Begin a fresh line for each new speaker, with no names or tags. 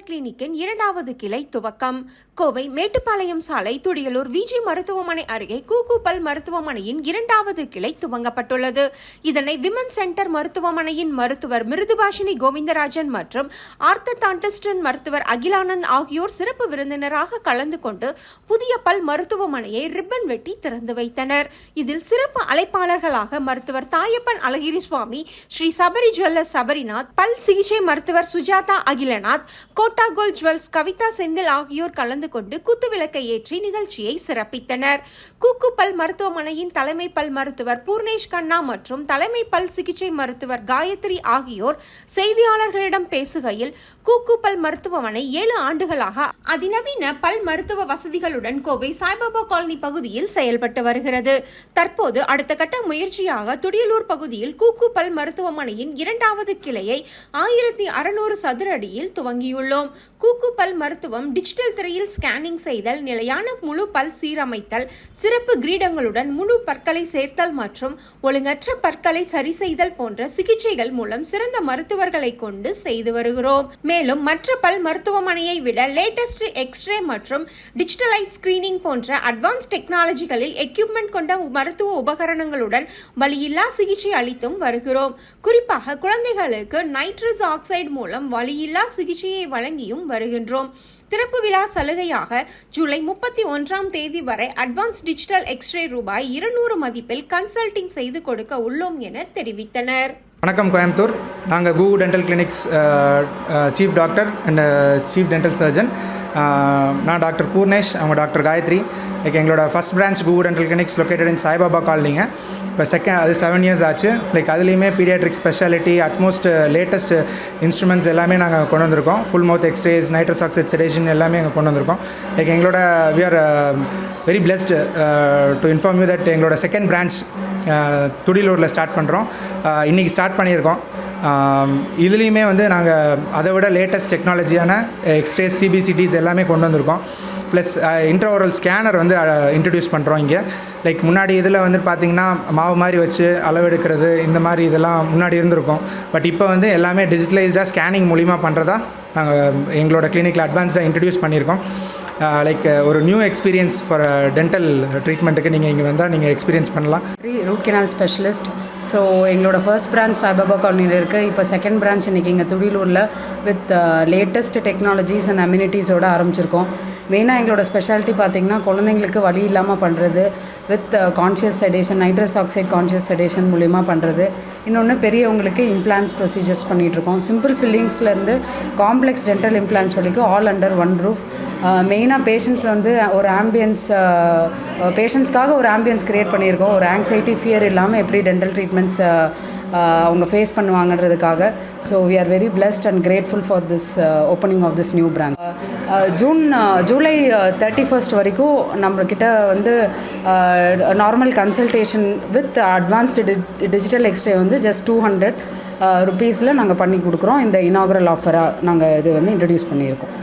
Dental கிளினிக்கின் இரண்டாவது கிளை துவக்கம். கோவை மேட்டுப்பாளையம் சாலை துடியலூர் விஜி மருத்துவமனை அருகே கூகுபல் மருத்துவமனையின் இரண்டாவது கிளை துவங்கப்பட்டுள்ளது. இதனை விமன் சென்டர் மருத்துவமனையின் மருத்துவர் மிருதுபாஷினி கோவிந்தராஜன் மற்றும் ஆர்த்தடான்டிஸ்டன் மருத்துவர் அகிலானந்த் ஆகியோர் சிறப்பு விருந்தினராக கலந்து கொண்டு புதிய பல் மருத்துவமனையை ரிப்பன் வெட்டி திறந்து வைத்தனர். இதில் சிறப்பு அழைப்பாளர்களாக மருத்துவர் தாயப்பன் அழகிரி சுவாமி ஸ்ரீ சபரி ஜுவல்லர் சபரிநாத் பல் சிகிச்சை மருத்துவர் Sujatha Akilanath quota gold jewels Kavitha Senthil ஆகியோர் கலந்து கொண்டு குத்துவிளக்கை ஏற்றி நிகழ்ச்சியை சிறப்பித்தனர். கூக்கு பல் மருத்துவமனையின் தலைமை பல் மருத்துவர் பூர்ணேஷ் கண்ணா மற்றும் தலைமை பல் சிகிச்சை மருத்துவர் காயத்ரி ஆகியோர் செய்தியாளர்களிடம் பேசுகையில் கூக்கு பல் மருத்துவமனை ஏழு ஆண்டுகளாக அதிநவீன பல் மருத்துவ வசதிகளுடன் கோவை சாய்பாபா காலனி பகுதியில் செயல்பட்டு வருகிறது. தற்போது அடுத்த கட்ட முயற்சியாக துடியலூர் பகுதியில் கூக்கு பல் மருத்துவமனையின் இரண்டாவது கிளையை ஆயிரத்தி அறுநூறு சதுர அடியில் துவங்கியுள்ளோம். கூக்கு பல் மருத்துவம் டிஜிட்டல் திரையில் ஸ்கேனிங் செய்தல் நிலையான முழு பல் சீரமைத்தல் சிறப்பு கிரீடங்களுடன் முழு பற்களை சேர்த்தல் மற்றும் ஒழுங்கற்ற பற்களை சரி செய்தல் போன்ற சிகிச்சைகள் மூலம் சிறந்த மருத்துவர்களை கொண்டு செய்து வருகிறோம். மேலும் மற்ற பல் மருத்துவமனையை விட லேட்டஸ்ட் எக்ஸ்ரே மற்றும் டிஜிட்டலைட் ஸ்கிரீனிங் போன்ற அட்வான்ஸ் டெக்னாலஜிகளில் எக்யூப்மெண்ட் கொண்ட மருத்துவ உபகரணங்களுடன் வலியில்லா சிகிச்சை அளித்தும் வருகிறோம். குறிப்பாக குழந்தைகளுக்கு நைட்ரஸ் ஆக்சைடு மூலம் வலியில்லா சிகிச்சையை வழங்கியும் வருகின்றோம். திறப்பு விழா சலுகையாக ஜூலை முப்பத்தி ஒன்றாம் தேதி வரை அட்வான்ஸ் டிஜிட்டல் எக்ஸ்ரே ரூபாய் இருநூறு மதிப்பில் கன்சல்டிங் செய்து கொடுக்க உள்ளோம் என தெரிவித்தனர்.
வணக்கம் கோயம்புத்தூர். நாங்கள் கூகு dental clinics chief doctor and chief dental surgeon நான் டாக்டர் பூர்ணேஷ் அவங்க டாக்டர் காயத்ரி. லைக் எங்களோட first branch கூகு dental clinics located in Saibaba காலனிங்க. இப்போ செகண்ட் அது செவன் இயர்ஸ் ஆச்சு. லைக் அதுலேயுமே paediatric speciality utmost latest instruments எல்லாமே நாங்கள் கொண்டு வந்திருக்கோம். Full mouth x rays nitrous oxide sedation எல்லாமே அங்கே கொண்டு வந்திருக்கோம். லைக் எங்களோட we are very blessed to inform you that எங்களோட செகண்ட் பிரான்ச் uh, துடிலூரில் ஸ்டார்ட் பண்ணுறோம் uh, இன்றைக்கி ஸ்டார்ட் பண்ணியிருக்கோம். Um, இதுலேயுமே வந்து நாங்கள் அதை விட லேட்டஸ்ட் டெக்னாலஜியான எக்ஸ்ரேஸ் சிபிசிடிஸ் எல்லாமே கொண்டு வந்திருக்கோம். ப்ளஸ் இன்ட்ரோவரல் ஸ்கேனர் வந்து uh, இன்ட்ரடியூஸ் பண்ணுறோம் இங்கே. லைக் முன்னாடி இதில் வந்து பார்த்திங்கன்னா மாவு மாதிரி வச்சு அளவெடுக்கிறது இந்த மாதிரி இதெல்லாம் முன்னாடி இருந்திருக்கும். பட் இப்போ வந்து எல்லாமே டிஜிட்டலைஸ்டாக ஸ்கேனிங் மூலிமா பண்ணுறதா நாங்கள் எங்களோட கிளினிக்கில் அட்வான்ஸ்டாக இன்ட்ரடியூஸ் பண்ணியிருக்கோம். லைக் ஒரு நியூ எக்ஸ்பீரியன்ஸ் ஃபார் டென்டல் ட்ரீட்மெண்ட்டுக்கு நீங்கள் இங்கே வந்தால் நீங்கள் எக்ஸ்பீரியன்ஸ் பண்ணலாம்.
Three root canal specialist so எங்களோட ஃபர்ஸ்ட் பிரான்ச் சாய்பாபா காலனியில் இருக்குது இப்போ செகண்ட் பிரான்ச் இன்றைக்கி இங்கே துடிலூரில் வித் லேட்டஸ்ட் டெக்னாலஜிஸ் அண்ட் அம்யூனிட்டிஸோடு ஆரம்பிச்சிருக்கோம். மெயினாக எங்களோட ஸ்பெஷாலிட்டி பார்த்திங்கன்னா குழந்தைங்களுக்கு வழி இல்லாமல் பண்ணுறது with conscious sedation nitrous oxide conscious sedation மூலிமா பண்ணுறது இன்னொன்று பெரியவங்களுக்கு இம்ப்ளான்ஸ் ப்ரொசீஜர்ஸ் பண்ணிகிட்ருக்கோம் சிம்பிள் ஃபில்லிங்ஸ்லேருந்து காம்ப்ளெக்ஸ் டென்டல் இம்ப்ளான்ஸ் வரைக்கும் all under one roof main மெயினாக பேஷண்ட்ஸ் வந்து ஒரு ஆம்பியன்ஸ் பேஷண்ட்ஸ்க்காக ஒரு ஆம்பியன்ஸ் க்ரியேட் பண்ணியிருக்கோம். ஒரு ஆங்ஸைட்டி ஃபியர் இல்லாமல் எப்படி டென்டல் ட்ரீட்மெண்ட்ஸ் அவங்க face பண்ணுவாங்கன்றதுக்காக. So we are very blessed and grateful for this opening of this new branch June July thirty first வரைக்கும் நம்மக்கிட்ட வந்து normal consultation with advanced digital x ray வந்து just two hundred ருபீஸில் நாங்கள் பண்ணி கொடுக்குறோம். இந்த இனாகரல் ஆஃபராக நாங்கள் இது வந்து இன்ட்ரடியூஸ் பண்ணியிருக்கோம்.